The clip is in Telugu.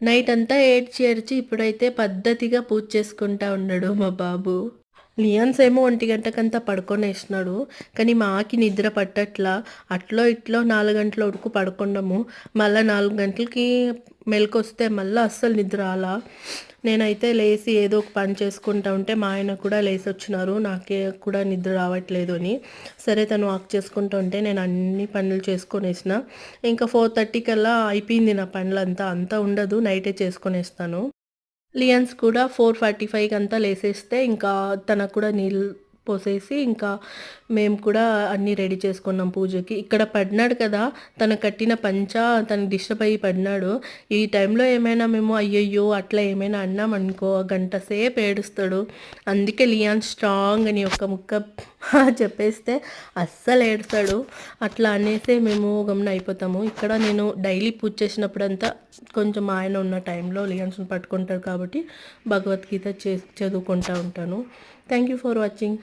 నైట్ అంతా ఏడ్చి ఏడ్చి ఇప్పుడైతే పద్ధతిగా పూజ చేసుకుంటా ఉన్నాడు మా బాబు. లియాన్స్ ఏమో ఒంటి గంటకంతా పడుకొనేసినాడు కానీ మాకి నిద్ర పట్టట్లా. అట్లో ఇట్లో నాలుగు గంటల వరకు పడుకున్నాము మళ్ళీ నాలుగు గంటలకి మెలకొస్తే మళ్ళీ అస్సలు నిద్ర అలా నేనైతే లేచి ఏదో ఒక పని చేసుకుంటా ఉంటే మా ఆయన కూడా లేచి వచ్చినారు నాకే కూడా నిద్ర రావట్లేదు అని. సరే తను వాక్ చేసుకుంటూ ఉంటే నేను అన్ని పనులు చేసుకొనేసిన. ఇంకా ఫోర్ థర్టీ కల్లా అయిపోయింది నా పనులంతా. అంతా ఉండదు. నైటే చేసుకొనేస్తాను. లియన్స్ కూడా ఫోర్ ఫార్టీ ఫైవ్కి అంతా లేసేస్తే ఇంకా తనకు కూడా నీళ్ళు పోసేసి ఇంకా మేము కూడా అన్నీ రెడీ చేసుకున్నాం పూజకి. ఇక్కడ పడినాడు కదా తను కట్టిన పంచ తను డిస్టర్బ్ అయ్యి పడినాడు. ఈ టైంలో ఏమైనా మేము అయ్యయ్యో అట్లా ఏమైనా అన్నాం అనుకో గంట సేపు ఏడుస్తాడు. అందుకే లియాన్ స్ట్రాంగ్ అని ఒక ముక్క చెప్పేస్తే అస్సలు ఏడుస్తాడు అట్లా అనేసి మేము గమన అయిపోతాము. ఇక్కడ నేను డైలీ పూజ చేసినప్పుడంతా కొంచెం ఆయన ఉన్న టైంలో లియాన్స్ని పట్టుకుంటారు కాబట్టి భగవద్గీత చే చదువుకుంటూ ఉంటాను. Thank you for watching